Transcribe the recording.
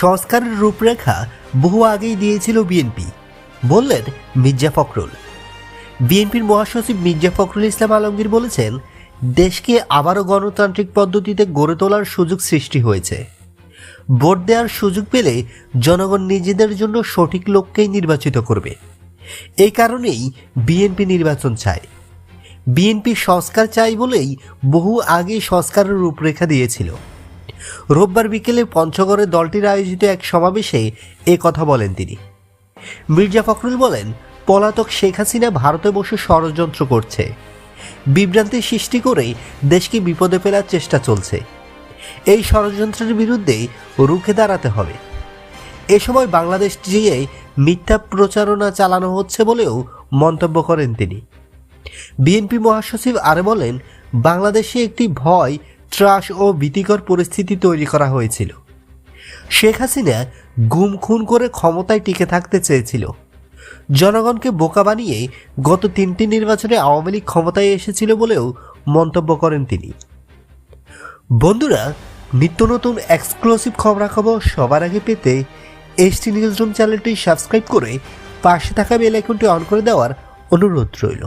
সংস্কারের রূপরেখা বহু আগেই দিয়েছিল বিএনপি বললেন মির্জা ফখরুল। বিএনপির মহাসচিব মির্জা ফখরুল ইসলাম আলমগীর বলেছেন, দেশকে আবারও গণতান্ত্রিক পদ্ধতিতে গড়ে তোলার সুযোগ সৃষ্টি হয়েছে। ভোট দেওয়ার সুযোগ পেলে জনগণ নিজেদের জন্য সঠিক লোককেই নির্বাচিত করবে। এই কারণেই বিএনপি নির্বাচন চায়। বিএনপি সংস্কার চাই বলেই বহু আগে সংস্কারের রূপরেখা দিয়েছিল। রোববার বিকেলে পঞ্চগড়ে দলটির আয়োজিত এক সমাবেশে এ কথা বলেন তিনি। মির্জা ফখরুল বলেন, পলাতক শেখ হাসিনা ভারতে বসে ষড়যন্ত্র করছে। বিভ্রান্তি সৃষ্টি করে দেশকে বিপদে ফেলার চেষ্টা চলছে। এই ষড়যন্ত্রের বিরুদ্ধে রুখে দাঁড়াতে হবে। এ সময় বাংলাদেশ দিয়ে মিথ্যা প্রচারণা চালানো হচ্ছে বলেও মন্তব্য করেন তিনি। বিএনপি মহাসচিব আরও বলেন, বাংলাদেশে একটি ভয় ত্রাস ও ভীতিকর পরিস্থিতি তৈরি করা হয়েছিল। শেখ হাসিনা গুম খুন করে ক্ষমতায় টিকে থাকতে চেয়েছিল। জনগণকে বোকা বানিয়ে গত তিনটি নির্বাচনে আওয়ামী লীগ ক্ষমতায় এসেছিল বলেও মন্তব্য করেন তিনি। বন্ধুরা, নিত্য নতুন এক্সক্লুসিভ খবরাখবর সবার আগে পেতে এসটি নিউজ রুম চ্যানেলটি সাবস্ক্রাইব করে পাশে থাকা বেল আইকনটি অন করে দেওয়ার অনুরোধ রইল।